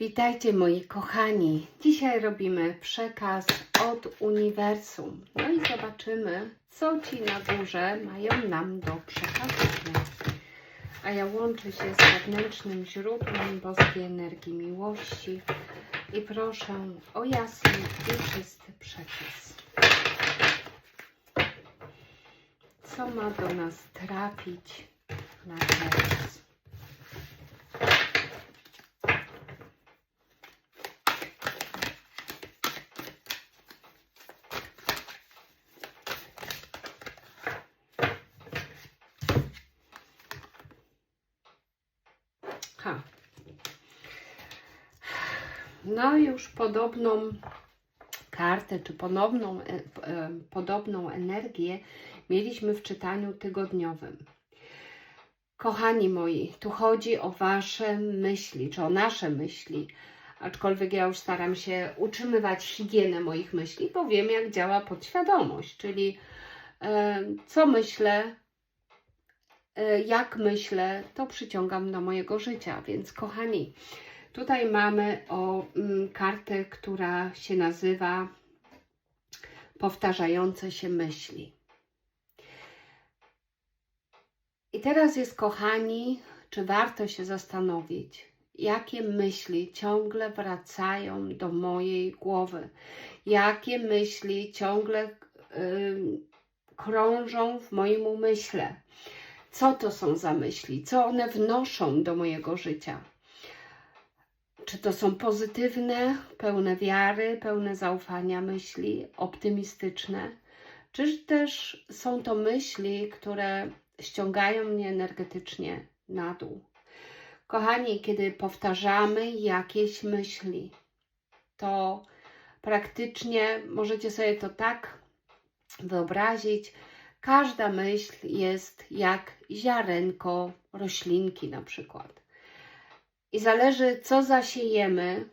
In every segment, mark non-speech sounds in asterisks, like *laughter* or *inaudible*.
Witajcie moi kochani. Dzisiaj robimy przekaz od uniwersum. No i zobaczymy, co ci na górze mają nam do przekazania. A ja łączę się z wewnętrznym źródłem boskiej energii miłości i proszę o jasny i czysty przekaz. Co ma do nas trafić na teraz? Ha. No już podobną kartę, czy ponowną, e, e, podobną energię mieliśmy w czytaniu tygodniowym. Kochani moi, tu chodzi o Wasze myśli, czy o nasze myśli, aczkolwiek ja już staram się utrzymywać higienę moich myśli, bo wiem, jak działa podświadomość, czyli e, co myślę, e, jak myślę, to przyciągam do mojego życia. Więc, kochani, tutaj mamy o mm, kartę, która się nazywa powtarzające się myśli. I teraz jest, kochani, czy warto się zastanowić, jakie myśli ciągle wracają do mojej głowy, jakie myśli ciągle ym, krążą w moim umyśle. Co to są za myśli? Co one wnoszą do mojego życia? Czy to są pozytywne, pełne wiary, pełne zaufania myśli, optymistyczne? Czy też są to myśli, które ściągają mnie energetycznie na dół? Kochani, kiedy powtarzamy jakieś myśli, to praktycznie możecie sobie to tak wyobrazić, Każda myśl jest jak ziarenko roślinki na przykład. I zależy, co zasiejemy,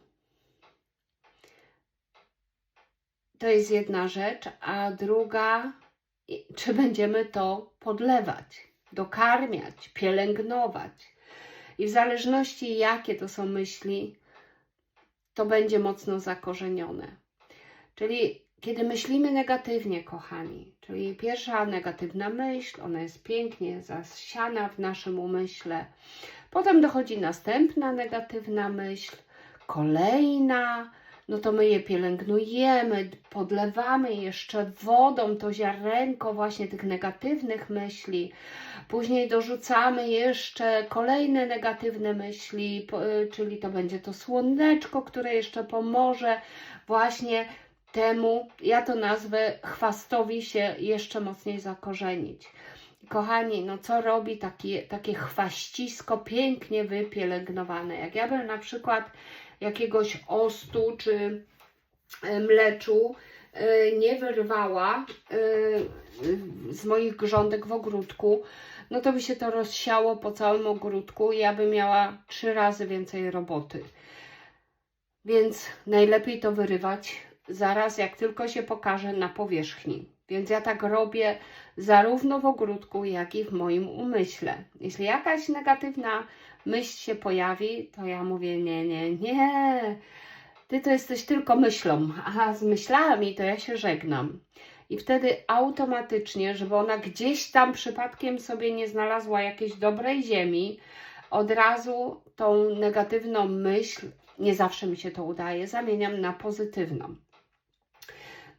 to jest jedna rzecz, a druga, czy będziemy to podlewać, dokarmiać, pielęgnować. I w zależności, jakie to są myśli, to będzie mocno zakorzenione. Czyli kiedy myślimy negatywnie, kochani, czyli pierwsza negatywna myśl, ona jest pięknie zasiana w naszym umyśle, potem dochodzi następna negatywna myśl, kolejna, no to my je pielęgnujemy, podlewamy jeszcze wodą to ziarenko właśnie tych negatywnych myśli, później dorzucamy jeszcze kolejne negatywne myśli, czyli to będzie to słoneczko, które jeszcze pomoże właśnie temu, ja to nazwę, chwastowi się jeszcze mocniej zakorzenić. Kochani, no co robi takie, takie chwaścisko pięknie wypielęgnowane? Jak ja bym na przykład jakiegoś ostu czy e, mleczu e, nie wyrwała e, z moich grządek w ogródku, no to by się to rozsiało po całym ogródku i ja bym miała trzy razy więcej roboty. Więc najlepiej to wyrywać zaraz jak tylko się pokaże na powierzchni. Więc ja tak robię zarówno w ogródku, jak i w moim umyśle. Jeśli jakaś negatywna myśl się pojawi, to ja mówię: Nie, nie, nie. Ty to jesteś tylko myślą, a z myślami to ja się żegnam. I wtedy automatycznie, żeby ona gdzieś tam przypadkiem sobie nie znalazła jakiejś dobrej ziemi, od razu tą negatywną myśl, nie zawsze mi się to udaje, zamieniam na pozytywną.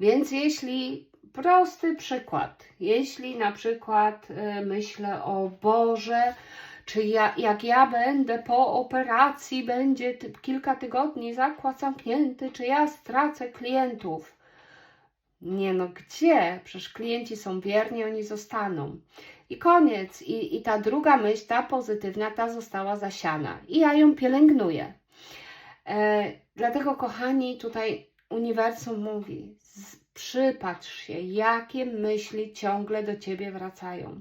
Więc jeśli, prosty przykład, jeśli na przykład y, myślę o Boże, czy ja, jak ja będę po operacji, będzie ty, kilka tygodni zakład zamknięty, czy ja stracę klientów. Nie no, gdzie? Przecież klienci są wierni, oni zostaną. I koniec. I, I ta druga myśl, ta pozytywna, ta została zasiana. I ja ją pielęgnuję. E, dlatego, kochani, tutaj uniwersum mówi: przypatrz się, jakie myśli ciągle do ciebie wracają.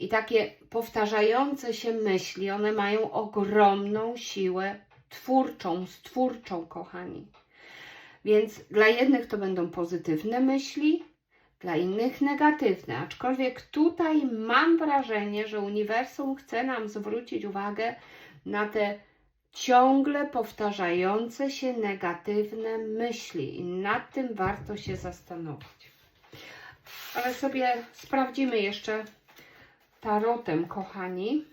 I takie powtarzające się myśli, one mają ogromną siłę twórczą, stwórczą, kochani. Więc dla jednych to będą pozytywne myśli, dla innych negatywne. Aczkolwiek tutaj mam wrażenie, że uniwersum chce nam zwrócić uwagę na te ciągle powtarzające się negatywne myśli i nad tym warto się zastanowić. Ale sobie sprawdzimy jeszcze tarotem, kochani,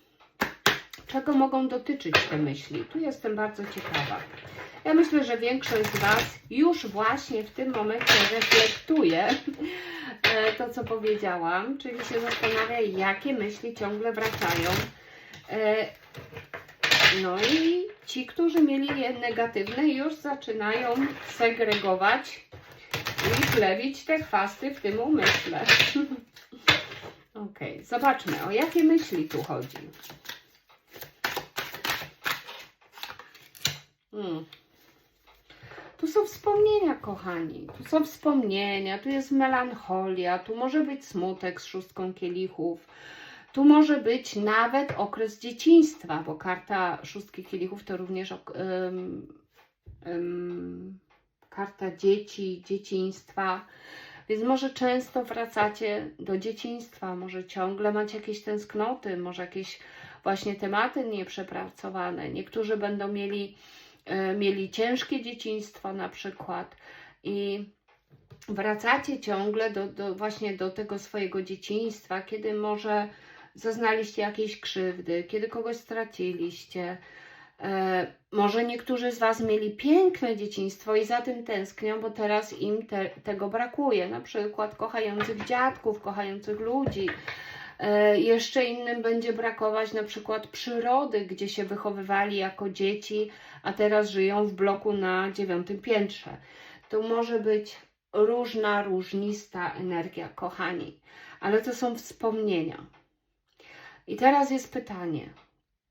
czego mogą dotyczyć te myśli. Tu jestem bardzo ciekawa. Ja myślę, że większość z Was już właśnie w tym momencie reflektuje e, to, co powiedziałam, czyli się zastanawia, jakie myśli ciągle wracają. No i ci, którzy mieli je negatywne, już zaczynają segregować i plewić te chwasty w tym umyśle. *laughs* Ok, zobaczmy, o jakie myśli tu chodzi. Hmm. Tu są wspomnienia, kochani. Tu są wspomnienia, tu jest melancholia, tu może być smutek z szóstką kielichów. Tu może być nawet okres dzieciństwa, bo karta szóstki kielichów to również ym, ym, karta dzieci, dzieciństwa. Więc może często wracacie do dzieciństwa, może ciągle macie jakieś tęsknoty, może jakieś właśnie tematy nieprzepracowane. Niektórzy będą mieli, e, mieli ciężkie dzieciństwo na przykład i wracacie ciągle do, do, właśnie do tego swojego dzieciństwa, kiedy może zaznaliście jakiejś krzywdy, kiedy kogoś straciliście. E, może niektórzy z Was mieli piękne dzieciństwo i za tym tęsknią, bo teraz im te, tego brakuje. Na przykład kochających dziadków, kochających ludzi. E, jeszcze innym będzie brakować na przykład przyrody, gdzie się wychowywali jako dzieci, a teraz żyją w bloku na dziewiątym piętrze. Tu może być różna, różnista energia, kochani, ale to są wspomnienia. I teraz jest pytanie.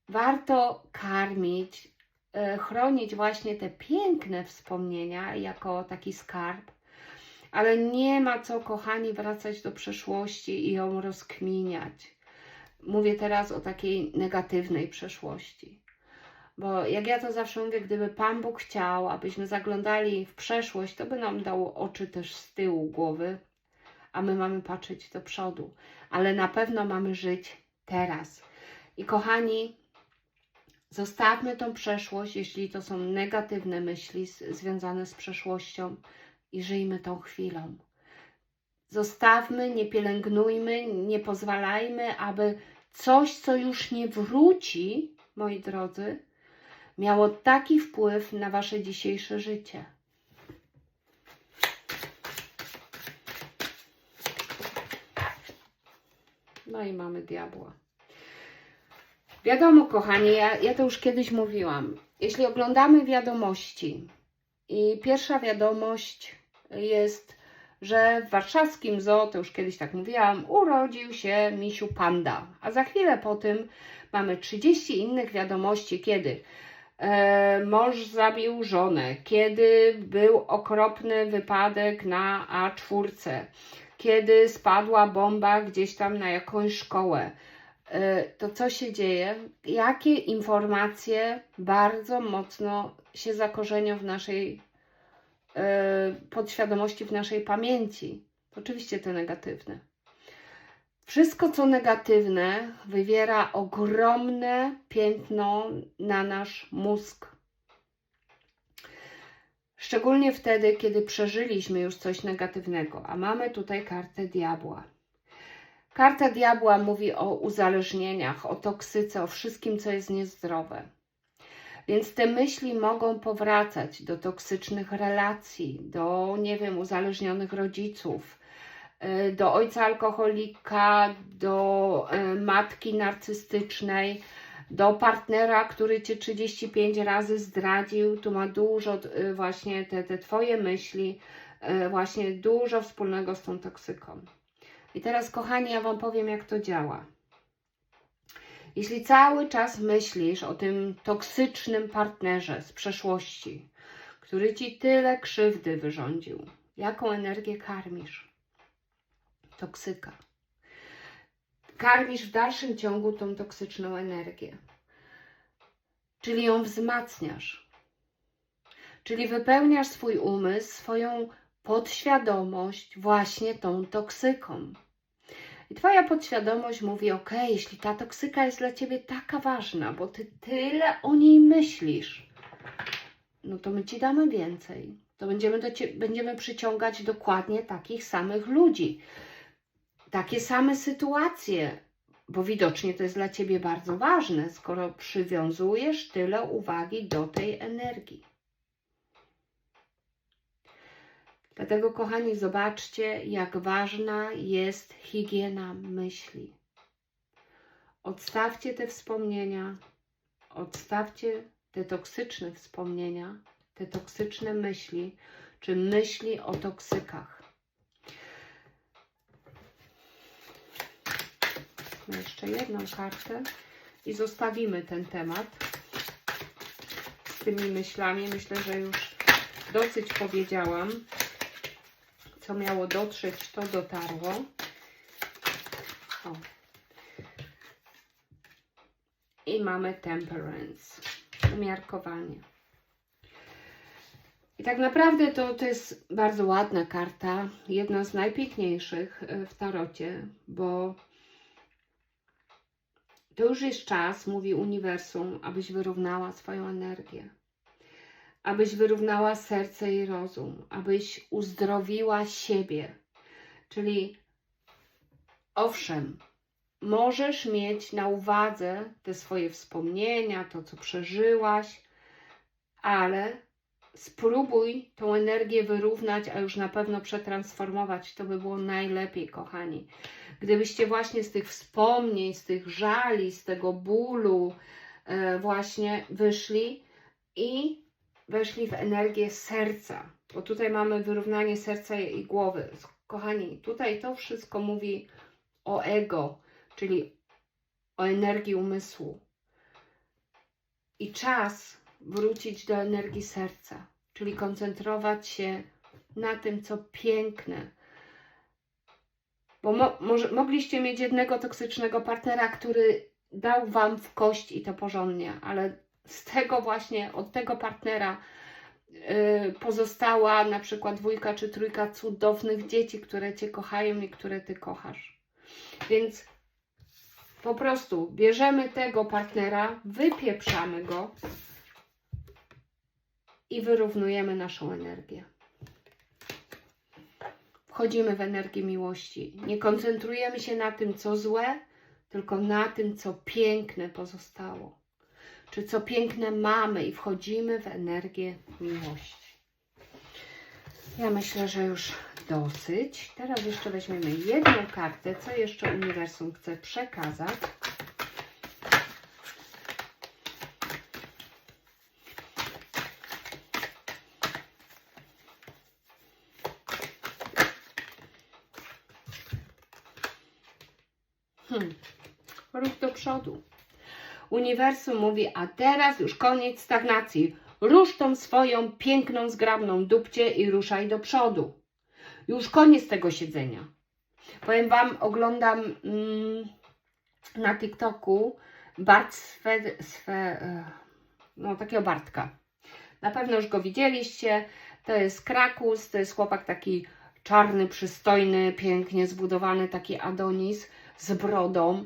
Warto karmić, e, chronić właśnie te piękne wspomnienia jako taki skarb, ale nie ma co, kochani, wracać do przeszłości i ją rozkminiać. Mówię teraz o takiej negatywnej przeszłości. Bo jak ja to zawsze mówię, gdyby Pan Bóg chciał, abyśmy zaglądali w przeszłość, to by nam dało oczy też z tyłu głowy, a my mamy patrzeć do przodu. Ale na pewno mamy żyć teraz. I kochani, zostawmy tą przeszłość, jeśli to są negatywne myśli związane z przeszłością i żyjmy tą chwilą. Zostawmy, nie pielęgnujmy, nie pozwalajmy, aby coś, co już nie wróci, moi drodzy, miało taki wpływ na wasze dzisiejsze życie. No i mamy diabła. Wiadomo, kochani, ja, ja to już kiedyś mówiłam. Jeśli oglądamy wiadomości i pierwsza wiadomość jest, że w warszawskim zoo, to już kiedyś tak mówiłam, urodził się misiu panda, a za chwilę po tym mamy 30 innych wiadomości, kiedy e, mąż zabił żonę, kiedy był okropny wypadek na A4, kiedy spadła bomba gdzieś tam na jakąś szkołę. E, To co się dzieje? Jakie informacje bardzo mocno się zakorzenią w naszej e, podświadomości, w naszej pamięci? Oczywiście te negatywne. Wszystko, co negatywne, wywiera ogromne piętno na nasz mózg. Szczególnie wtedy, kiedy przeżyliśmy już coś negatywnego, a mamy tutaj kartę diabła. Karta diabła mówi o uzależnieniach, o toksyce, o wszystkim, co jest niezdrowe. Więc te myśli mogą powracać do toksycznych relacji, do, nie wiem, uzależnionych rodziców, y, do ojca alkoholika, do y, matki narcystycznej, do partnera, który cię 35 razy zdradził. Tu ma dużo y, właśnie te, te Twoje myśli, y, właśnie dużo wspólnego z tą toksyką. I teraz, kochani, ja Wam powiem, jak to działa. Jeśli cały czas myślisz o tym toksycznym partnerze z przeszłości, który ci tyle krzywdy wyrządził, jaką energię karmisz? Toksyka. Karmisz w dalszym ciągu tą toksyczną energię, czyli ją wzmacniasz. Czyli wypełniasz swój umysł, swoją podświadomość właśnie tą toksyką. I Twoja podświadomość mówi: OK, jeśli ta toksyka jest dla Ciebie taka ważna, bo Ty tyle o niej myślisz, no to my Ci damy więcej. To będziemy, do cie, będziemy przyciągać dokładnie takich samych ludzi, takie same sytuacje, bo widocznie to jest dla Ciebie bardzo ważne, skoro przywiązujesz tyle uwagi do tej energii. Dlatego, kochani, zobaczcie, jak ważna jest higiena myśli. Odstawcie te wspomnienia, odstawcie te toksyczne wspomnienia, te toksyczne myśli, czy myśli o toksykach. Jeszcze jedną kartę i zostawimy ten temat z tymi myślami. Myślę, że już dosyć powiedziałam. Co miało dotrzeć, to dotarło. O. I mamy temperance, umiarkowanie. I tak naprawdę to, to jest bardzo ładna karta, jedna z najpiękniejszych e, w tarocie, bo to już jest czas, mówi uniwersum, abyś wyrównała swoją energię. Abyś wyrównała serce i rozum, abyś uzdrowiła siebie. Czyli owszem, możesz mieć na uwadze te swoje wspomnienia, to co przeżyłaś, ale spróbuj tą energię wyrównać, a już na pewno przetransformować. To by było najlepiej, kochani. Gdybyście właśnie z tych wspomnień, z tych żali, z tego bólu e, właśnie wyszli i weszli w energię serca, bo tutaj mamy wyrównanie serca i głowy. Kochani, tutaj to wszystko mówi o ego, czyli o energii umysłu. I czas wrócić do energii serca, czyli koncentrować się na tym, co piękne. Bo mo może, mogliście mieć jednego toksycznego partnera, który dał wam w kość i to porządnie, ale z tego właśnie, od tego partnera yy, pozostała na przykład dwójka czy trójka cudownych dzieci, które Cię kochają i które Ty kochasz. Więc po prostu bierzemy tego partnera, wypieprzamy go i wyrównujemy naszą energię. Wchodzimy w energię miłości. Nie koncentrujemy się na tym, co złe, tylko na tym, co piękne pozostało. Czy co piękne mamy i wchodzimy w energię miłości. Ja myślę, że już dosyć. Teraz jeszcze weźmiemy jedną kartę, co jeszcze uniwersum chce przekazać. Hmm. Ruch do przodu. Uniwersum mówi, a teraz już koniec stagnacji. Rusz tą swoją piękną, zgrabną dupcie i ruszaj do przodu. Już koniec tego siedzenia. Powiem Wam, oglądam mm, na TikToku Bart Swe, Swe, e, no takiego Bartka. Na pewno już go widzieliście. To jest Krakus, to jest chłopak taki czarny, przystojny, pięknie zbudowany, taki Adonis z brodą.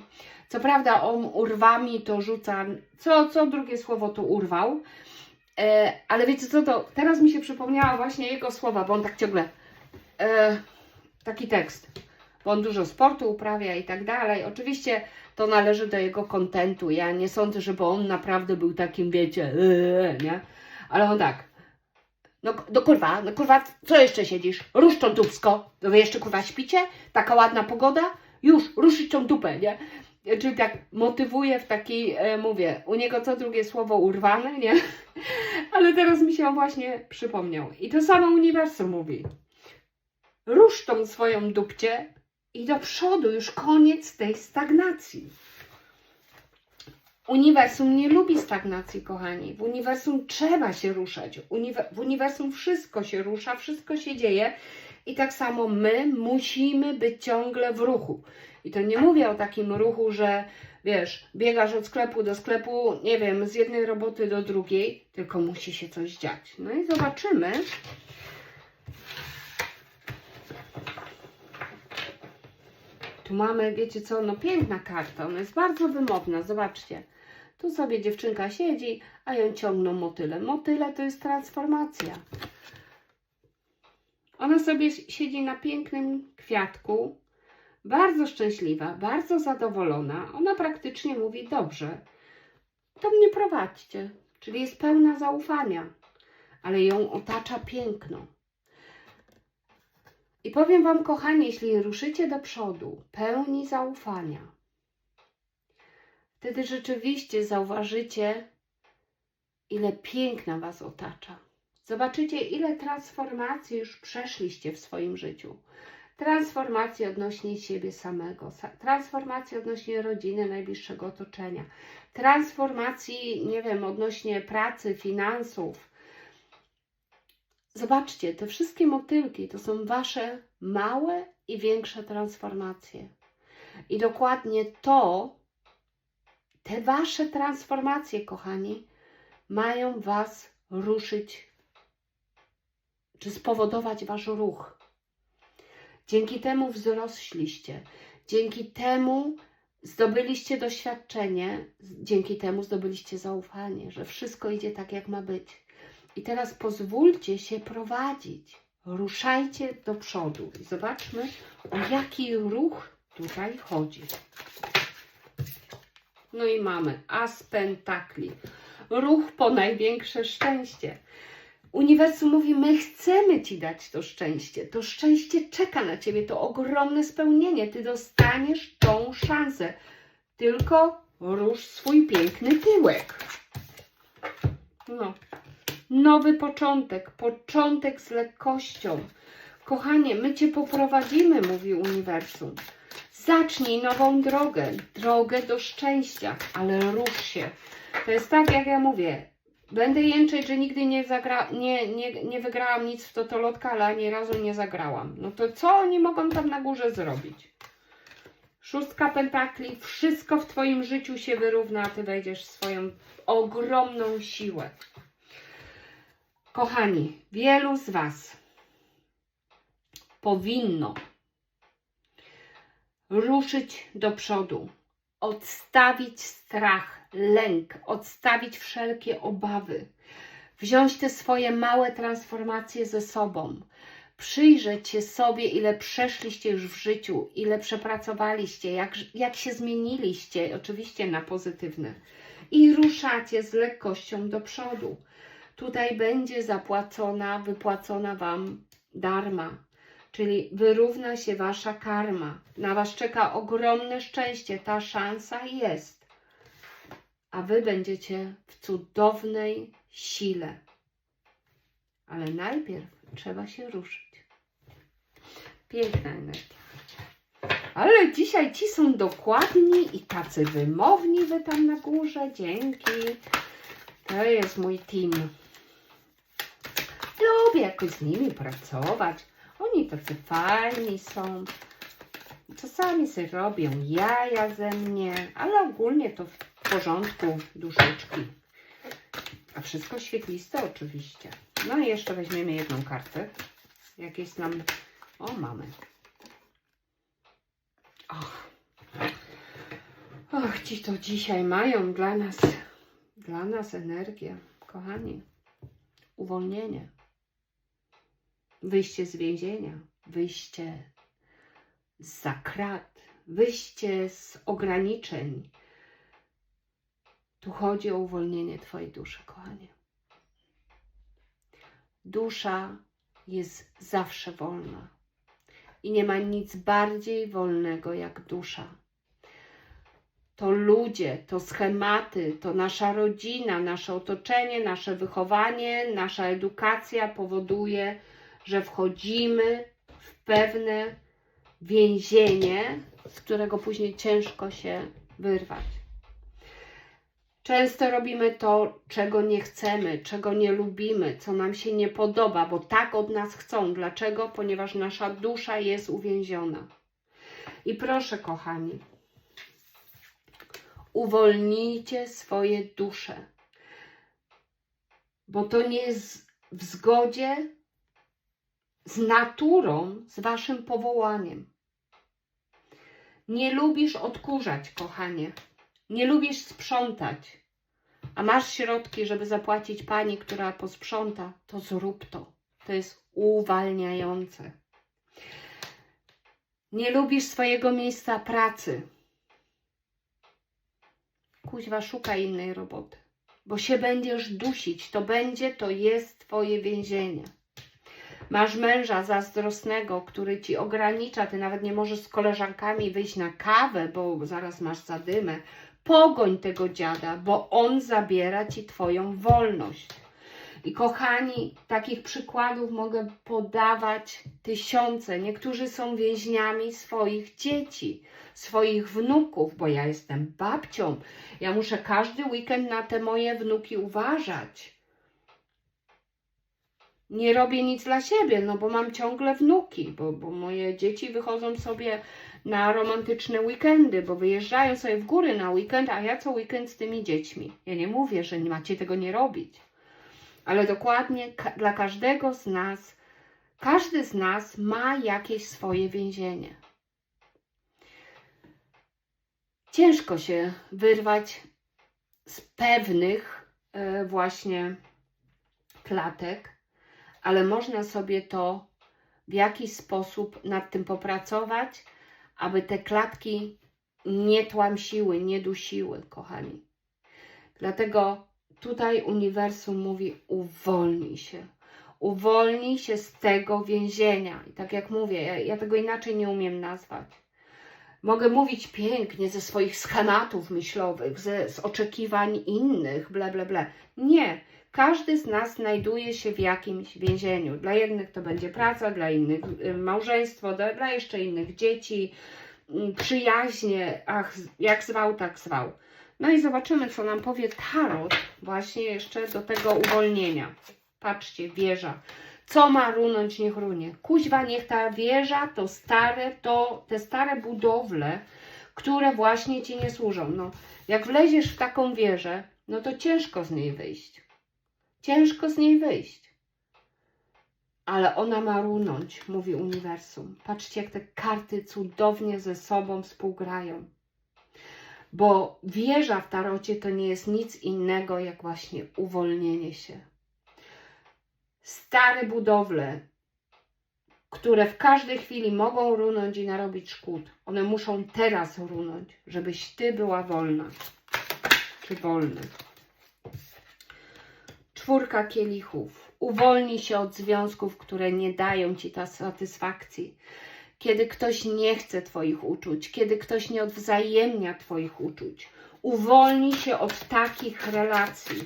Co prawda on urwami to rzuca, co, co drugie słowo to urwał, e, ale wiecie co, to teraz mi się przypomniała właśnie jego słowa, bo on tak ciągle, e, taki tekst, bo on dużo sportu uprawia i tak dalej. Oczywiście to należy do jego kontentu, ja nie sądzę, żeby on naprawdę był takim, wiecie, e, nie? Ale on tak, no, no kurwa, no kurwa, co jeszcze siedzisz? Rusz tą dupsko. No wy jeszcze kurwa śpicie? Taka ładna pogoda? Już, ruszyć tą dupę, nie? Czyli tak motywuje w takiej, e, mówię, u niego co drugie słowo urwane, nie? *laughs* Ale teraz mi się właśnie przypomniał. I to samo uniwersum mówi. Rusz tą swoją dupcie i do przodu, już koniec tej stagnacji. Uniwersum nie lubi stagnacji, kochani. W uniwersum trzeba się ruszać. W uniwersum wszystko się rusza, wszystko się dzieje. I tak samo my musimy być ciągle w ruchu. I to nie mówię o takim ruchu, że wiesz, biegasz od sklepu do sklepu, nie wiem, z jednej roboty do drugiej, tylko musi się coś dziać. No i zobaczymy. Tu mamy, wiecie co, no piękna karta, ona jest bardzo wymowna, zobaczcie. Tu sobie dziewczynka siedzi, a ją ciągną motyle. Motyle to jest transformacja. Ona sobie siedzi na pięknym kwiatku, bardzo szczęśliwa, bardzo zadowolona. Ona praktycznie mówi: Dobrze, to mnie prowadźcie. Czyli jest pełna zaufania, ale ją otacza piękno. I powiem Wam, kochani, jeśli ruszycie do przodu, pełni zaufania, wtedy rzeczywiście zauważycie, ile piękna Was otacza. Zobaczycie, ile transformacji już przeszliście w swoim życiu. Transformacji odnośnie siebie samego, sa- transformacji odnośnie rodziny, najbliższego otoczenia, transformacji, nie wiem, odnośnie pracy, finansów. Zobaczcie, te wszystkie motylki to są Wasze małe i większe transformacje. I dokładnie to, te Wasze transformacje, kochani, mają Was ruszyć, czy spowodować Wasz ruch. Dzięki temu wzrośliście, dzięki temu zdobyliście doświadczenie, dzięki temu zdobyliście zaufanie, że wszystko idzie tak, jak ma być. I teraz pozwólcie się prowadzić. Ruszajcie do przodu i zobaczmy, o jaki ruch tutaj chodzi. No i mamy As Pentakli. Ruch po największe szczęście. Uniwersum mówi: My chcemy Ci dać to szczęście. To szczęście czeka na Ciebie, to ogromne spełnienie. Ty dostaniesz tą szansę. Tylko rusz swój piękny tyłek. No. Nowy początek, początek z lekkością. Kochanie, my Cię poprowadzimy, mówi Uniwersum. Zacznij nową drogę, drogę do szczęścia, ale rusz się. To jest tak, jak ja mówię. Będę jęczeć, że nigdy nie, zagra, nie, nie, nie wygrałam nic w totolotka, ale ani razu nie zagrałam. No to co oni mogą tam na górze zrobić? Szóstka pentakli, wszystko w Twoim życiu się wyrówna, a Ty wejdziesz w swoją ogromną siłę. Kochani, wielu z Was powinno ruszyć do przodu, odstawić strach, lęk, odstawić wszelkie obawy, wziąć te swoje małe transformacje ze sobą, przyjrzeć się sobie, ile przeszliście już w życiu, ile przepracowaliście, jak, jak się zmieniliście, oczywiście na pozytywne, i ruszacie z lekkością do przodu. Tutaj będzie zapłacona, wypłacona Wam darma, czyli wyrówna się Wasza karma. Na Was czeka ogromne szczęście, ta szansa jest. A Wy będziecie w cudownej sile. Ale najpierw trzeba się ruszyć. Piękna energia. Ale dzisiaj ci są dokładni i tacy wymowni wy tam na górze. Dzięki. To jest mój team. Lubię jakoś z nimi pracować. Oni tacy fajni są. Czasami sobie robią jaja ze mnie, ale ogólnie to w porządku duszyczki. A wszystko świetliste oczywiście. No i jeszcze weźmiemy jedną kartę. Jakieś nam... O, mamy. Och. Och, ci to dzisiaj mają dla nas, dla nas energię. Kochani, uwolnienie. Wyjście z więzienia, wyjście z krat, wyjście z ograniczeń. Tu chodzi o uwolnienie Twojej duszy, kochanie. Dusza jest zawsze wolna i nie ma nic bardziej wolnego jak dusza. To ludzie, to schematy, to nasza rodzina, nasze otoczenie, nasze wychowanie, nasza edukacja powoduje, że wchodzimy w pewne więzienie, z którego później ciężko się wyrwać. Często robimy to, czego nie chcemy, czego nie lubimy, co nam się nie podoba, bo tak od nas chcą. Dlaczego? Ponieważ nasza dusza jest uwięziona. I proszę, kochani, uwolnijcie swoje dusze, bo to nie jest w zgodzie z naturą, z waszym powołaniem. Nie lubisz odkurzać, kochanie. Nie lubisz sprzątać. A masz środki, żeby zapłacić pani, która posprząta, to zrób to. To jest uwalniające. Nie lubisz swojego miejsca pracy. Kuźwa, szukaj innej roboty, bo się będziesz dusić. To będzie, to jest twoje więzienie. Masz męża zazdrosnego, który ci ogranicza, ty nawet nie możesz z koleżankami wyjść na kawę, bo zaraz masz zadymę. Pogoń tego dziada, bo on zabiera ci twoją wolność. I kochani, takich przykładów mogę podawać tysiące. Niektórzy są więźniami swoich dzieci, swoich wnuków, bo ja jestem babcią. Ja muszę każdy weekend na te moje wnuki uważać. Nie robię nic dla siebie, no bo mam ciągle wnuki, bo, bo moje dzieci wychodzą sobie na romantyczne weekendy, bo wyjeżdżają sobie w góry na weekend, a ja co weekend z tymi dziećmi. Ja nie mówię, że nie macie tego nie robić ale dokładnie ka dla każdego z nas, każdy z nas ma jakieś swoje więzienie. Ciężko się wyrwać z pewnych e, właśnie klatek, ale można sobie to w jakiś sposób nad tym popracować, aby te klatki nie tłamsiły, nie dusiły, kochani. Dlatego tutaj uniwersum mówi: uwolnij się. Uwolnij się z tego więzienia. I tak jak mówię, ja, ja tego inaczej nie umiem nazwać. Mogę mówić pięknie ze swoich schematów myślowych, ze, z oczekiwań innych, ble, ble, ble. Nie. Każdy z nas znajduje się w jakimś więzieniu. Dla jednych to będzie praca, dla innych y, małżeństwo, dla, jeszcze innych dzieci, y, przyjaźnie, ach, jak zwał, tak zwał. No i zobaczymy, co nam powie Tarot właśnie jeszcze do tego uwolnienia. Patrzcie, wieża. Co ma runąć, niech runie. Kuźwa, niech ta wieża, to stare, to te stare budowle, które właśnie Ci nie służą. No, jak wleziesz w taką wieżę, no to ciężko z niej wyjść. Ciężko z niej wyjść. Ale ona ma runąć, mówi uniwersum. Patrzcie, jak te karty cudownie ze sobą współgrają bo wieża w tarocie to nie jest nic innego jak właśnie uwolnienie się. Stare budowle, które w każdej chwili mogą runąć i narobić szkód, one muszą teraz runąć, żebyś ty była wolna, czy wolny. Czwórka kielichów. Uwolnij się od związków, które nie dają ci ta satysfakcji kiedy ktoś nie chce Twoich uczuć, kiedy ktoś nie odwzajemnia Twoich uczuć. Uwolnij się od takich relacji.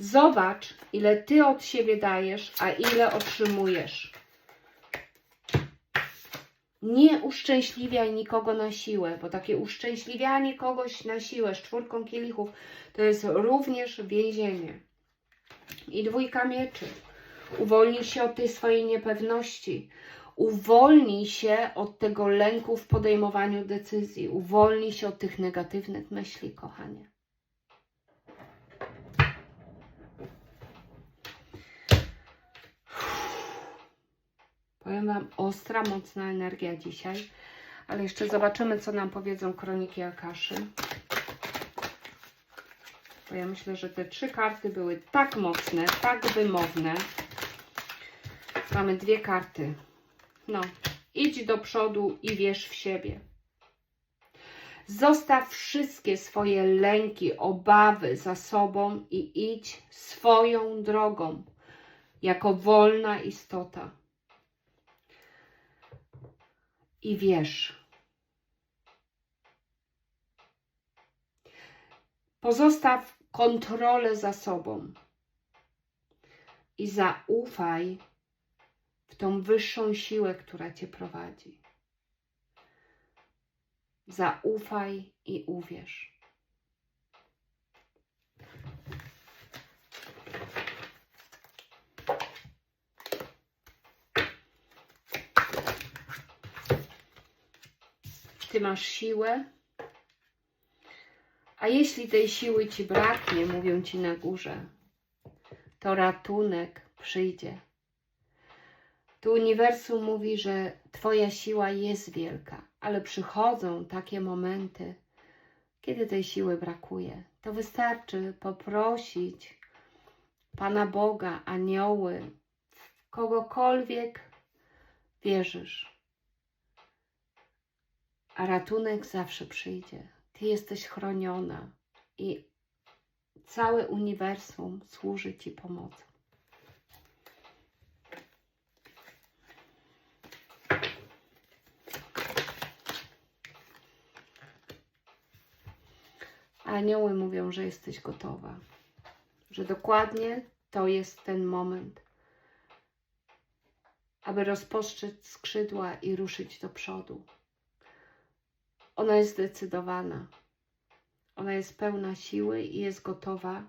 Zobacz, ile Ty od siebie dajesz, a ile otrzymujesz. Nie uszczęśliwiaj nikogo na siłę, bo takie uszczęśliwianie kogoś na siłę z czwórką kielichów to jest również więzienie. I dwójka mieczy. Uwolnij się od tej swojej niepewności. Uwolnij się od tego lęku w podejmowaniu decyzji. Uwolnij się od tych negatywnych myśli, kochanie. Powiem Wam, ostra, mocna energia dzisiaj. Ale jeszcze zobaczymy, co nam powiedzą kroniki Akaszy. Bo ja myślę, że te trzy karty były tak mocne, tak wymowne. Mamy dwie karty. No, idź do przodu i wierz w siebie. Zostaw wszystkie swoje lęki, obawy za sobą i idź swoją drogą jako wolna istota. I wierz. Pozostaw kontrolę za sobą i zaufaj w tą wyższą siłę, która Cię prowadzi. Zaufaj i uwierz. Ty masz siłę, a jeśli tej siły Ci braknie, mówią Ci na górze, to ratunek przyjdzie Tu uniwersum mówi, że Twoja siła jest wielka, ale przychodzą takie momenty, kiedy tej siły brakuje. To wystarczy poprosić Pana Boga, anioły, kogokolwiek wierzysz. A ratunek zawsze przyjdzie. Ty jesteś chroniona i całe uniwersum służy Ci pomocą. Anioły mówią, że jesteś gotowa, że dokładnie to jest ten moment, aby rozpostrzec skrzydła i ruszyć do przodu. Ona jest zdecydowana. Ona jest pełna siły i jest gotowa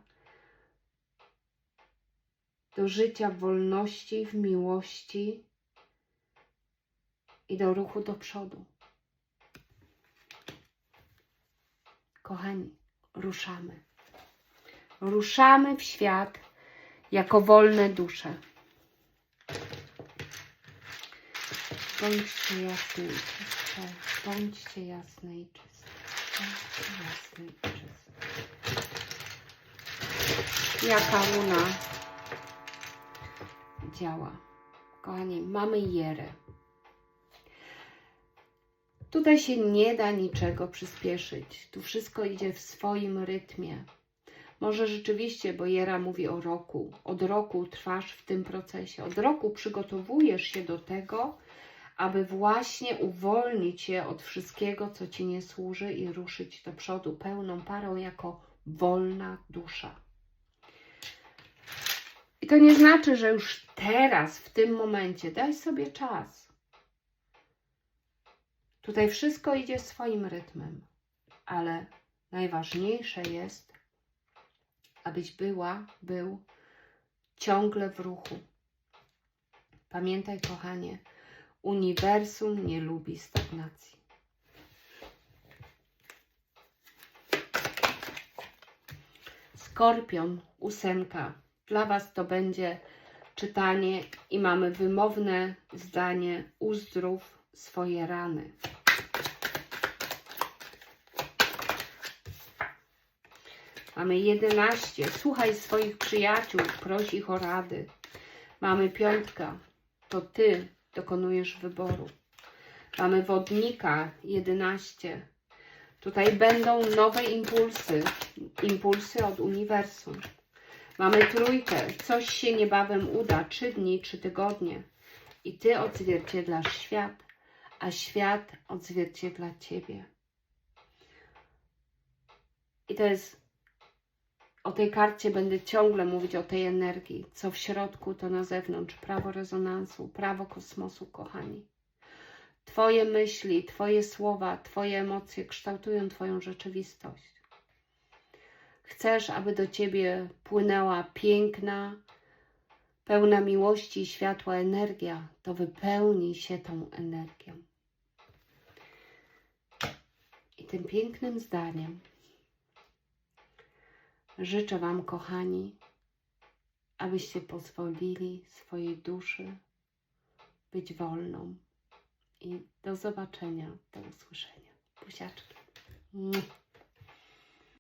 do życia w wolności, w miłości i do ruchu do przodu. Kochani, ruszamy. Ruszamy w świat jako wolne dusze. Bądźcie jasne czyste. Bądźcie jasne i czyste. Bądźcie jasne i czyste. Jaka luna działa? Kochani, mamy jerę. Tutaj się nie da niczego przyspieszyć. Tu wszystko idzie w swoim rytmie. Może rzeczywiście, bo Jera mówi o roku. Od roku trwasz w tym procesie. Od roku przygotowujesz się do tego, aby właśnie uwolnić się od wszystkiego, co ci nie służy i ruszyć do przodu pełną parą jako wolna dusza. I to nie znaczy, że już teraz, w tym momencie, daj sobie czas. Tutaj wszystko idzie swoim rytmem, ale najważniejsze jest, abyś była, był ciągle w ruchu. Pamiętaj, kochanie, uniwersum nie lubi stagnacji. Skorpion, ósemka. Dla Was to będzie czytanie i mamy wymowne zdanie uzdrów swoje rany. Mamy 11. Słuchaj swoich przyjaciół, proś ich o rady. Mamy piątka. To Ty dokonujesz wyboru. Mamy wodnika 11. Tutaj będą nowe impulsy, impulsy od uniwersum. Mamy trójkę. Coś się niebawem uda. Trzy dni, trzy tygodnie. I Ty odzwierciedlasz świat, a świat odzwierciedla Ciebie. I to jest o tej karcie będę ciągle mówić o tej energii. Co w środku, to na zewnątrz. Prawo rezonansu, prawo kosmosu, kochani. Twoje myśli, Twoje słowa, Twoje emocje kształtują Twoją rzeczywistość. Chcesz, aby do Ciebie płynęła piękna, pełna miłości i światła energia, to wypełnij się tą energią. I tym pięknym zdaniem Życzę Wam, kochani, abyście pozwolili swojej duszy być wolną. I do zobaczenia, do usłyszenia. Buziaczki.